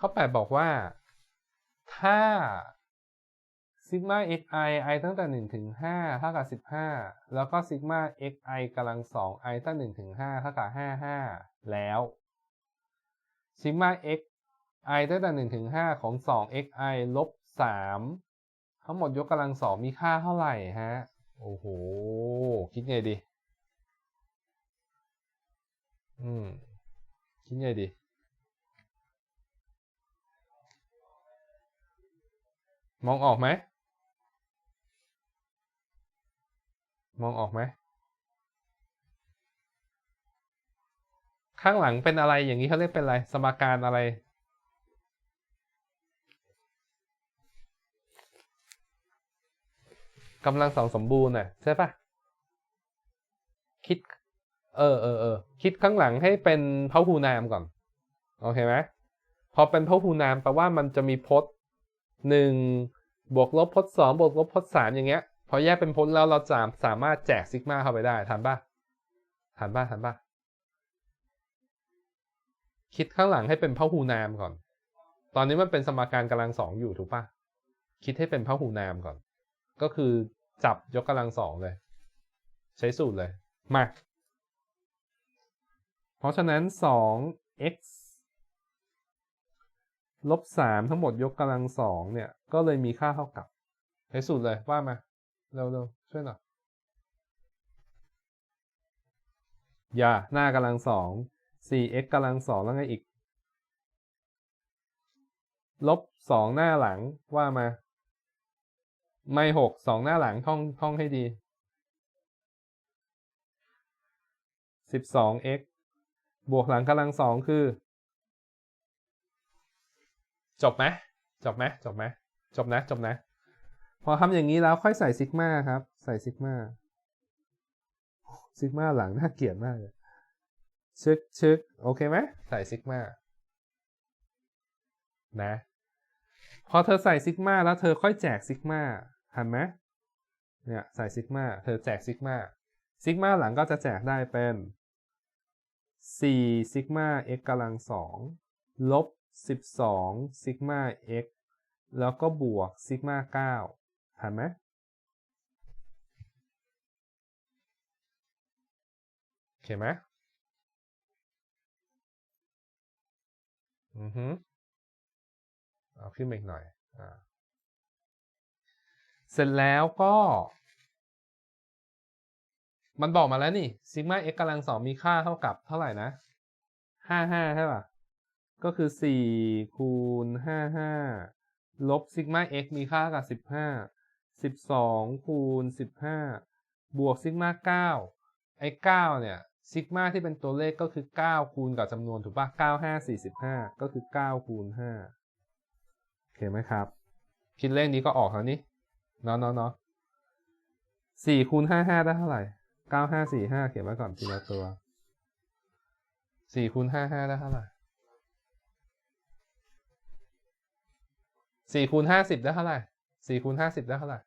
ข้อแปดบอกว่า ถ้าซิกมา xi i ตั้งแต่1ถึง5เท่ากับ15 แล้วก็ซิกมา xi กำลัง2 i ตั้ง1ถึง5เท่ากับ55 แล้วซิกมา x i ตั้งแต่1ถึง5ของ2 xi ลบ3ทั้งหมดยกกำลัง2มีค่าเท่าไหร่ฮะ โอ้โห คิดไงดี อืม คิดไงดี มองออกไหม มองออกไหม ข้างหลังเป็นอะไรอย่างนี้เขาเรียกเป็นอะไร สมการอะไร กำลังสองสมบูรณ์น่ะใช่ปะคิด เออเออเออคิดข้างหลังให้เป็นพหูนามก่อน โอเคไหมพอเป็นพหูนามแปลว่ามันจะมีพจน์ หนึ่งบวกลบพจน์สองบวกลบพจน์สามอย่างเงี้ย พอแยกเป็นพจน์แล้วเราจะสามารถแจกซิกมาเข้าไปได้ทันปะทันปะทันปะคิดข้างหลังให้เป็นพหูนามก่อน ตอนนี้มันเป็นสมการกำลังสองอยู่ถูกปะคิดให้เป็นพหูนามก่อน ก็คือจับยกกำลังสองเลย ใช้สูตรเลย มา เพราะฉะนั้น 2 x ลบ3ทั้งหมดยกกำลังสองเนี่ย ก็เลยมีค่าเท่ากับใช้สูตรเลยว่ามา เร็วๆช่วยหน่อยอย่าหน้ากำลังสอง 4x กำลังสองแล้วไงอีก ลบสองหน้าหลังว่ามา ไม่หกสองหน้าหลังท่องท่องให้ดี 12x บวกหลังกำลังสองคือ จบไหมจบไหมจบไหมจบนะจบนะ พอทำอย่างนี้แล้วค่อยใส่ซิกมาครับ ใส่ซิกมาซิกมาหลังน่าเกลียดมากเลยชึกชึกโอเคไหมใส่ซิกมานะ พอเธอใส่ซิกมาแล้วเธอค่อยแจกซิกมาทันไหมเนี่ยใส่ซิกมาเธอแจกซิกมาซิกมาหลังก็จะแจกได้เป็น4ซิกมา x กำลัง2ลบ 12ซิกมา x แล้วก็บวกซิกมา9ทันไหมโอเคไหมอือฮึเอาขึ้นมาอีกหน่อยอ่าเสร็จแล้วก็ มันบอกมาแล้วนี่ซิกมา x กำลังสองมีค่าเท่ากับเท่าไหร่นะห้าห้าใช่ป่ะ ก็คือสี่คูณห้าห้าลบซิกมา x มีค่ากับสิบห้าสิบสองคูณสิบห้าบวกซิกมาเก้าไอ้เก้าเนี่ย ซิกมาที่เป็นตัวเลขก็คือเก้าคูณกับจำนวนถูกป่ะเก้าห้าสี่สิบห้าก็คือเก้าคูณห้าโอเคไหมครับ คิดเลขนี้ก็ออกแล้วนี่เนาะเนาะเนาะสี่คูณห้าห้าได้เท่าไหร่เก้าห้าสี่ห้าเขียนไว้ก่อนทีละตัวสี่คูณห้าห้าได้เท่าไหร่ สี่คูณห้าสิบได้เท่าไหร่สี่คูณห้าสิบได้เท่าไหร่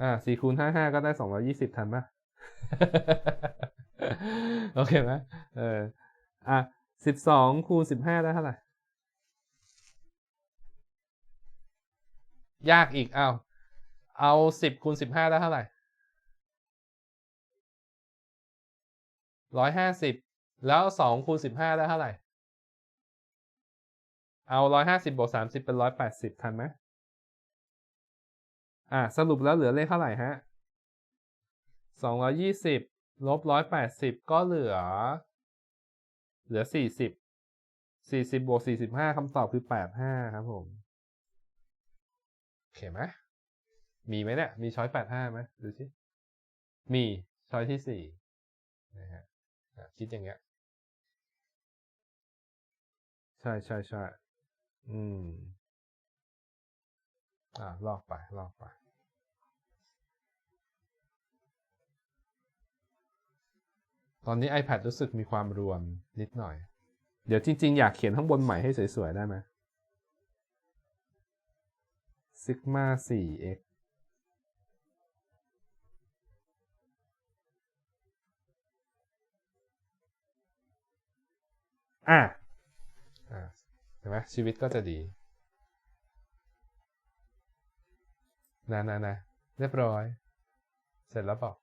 อ่าสี่คูณห้าห้าก็ได้สองร้อยี่สิบทันปะโอเคไหมเออ อะสิบสองคูณสิบห้าได้เท่าไหร่ ยากอีก เอา เอาสิบคูณสิบห้าได้เท่าไหร่ร้อยห้าสิบ แล้วสองคูณสิบห้าได้เท่าไหร่ เอาร้อยห้าสิบบวกสามสิบเป็นร้อยแปดสิบทันไหมอะสรุปแล้วเหลือเลขเท่าไหร่ฮะสองร้อยี่สิบลบร้อยแปดสิบก็เหลือ เหลือสี่สิบสี่สิบบวกสี่สิบห้าคำตอบคือแปดห้าครับผมโอเคไหมมีไหมเนี่ย มีช้อยแปดห้าไหมดูสิมีช้อยที่สี่นะฮะคิดอย่างเงี้ย ใช่ใช่ใช่ อืม อ่าลอกไป ลอกไป ตอนนี้ iPad รู้สึกมีความรวนนิดหน่อย เดี๋ยวจริง ๆ อยากเขียนข้างบนใหม่ให้สวย ๆ ได้ไหมซิกมา 4x อะอะ ไหมชีวิตก็จะดีนะนะนะเรียบร้อย เสร็จแล้วบอก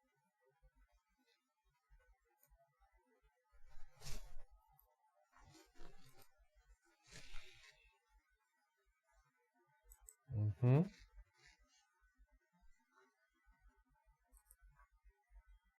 อือหือ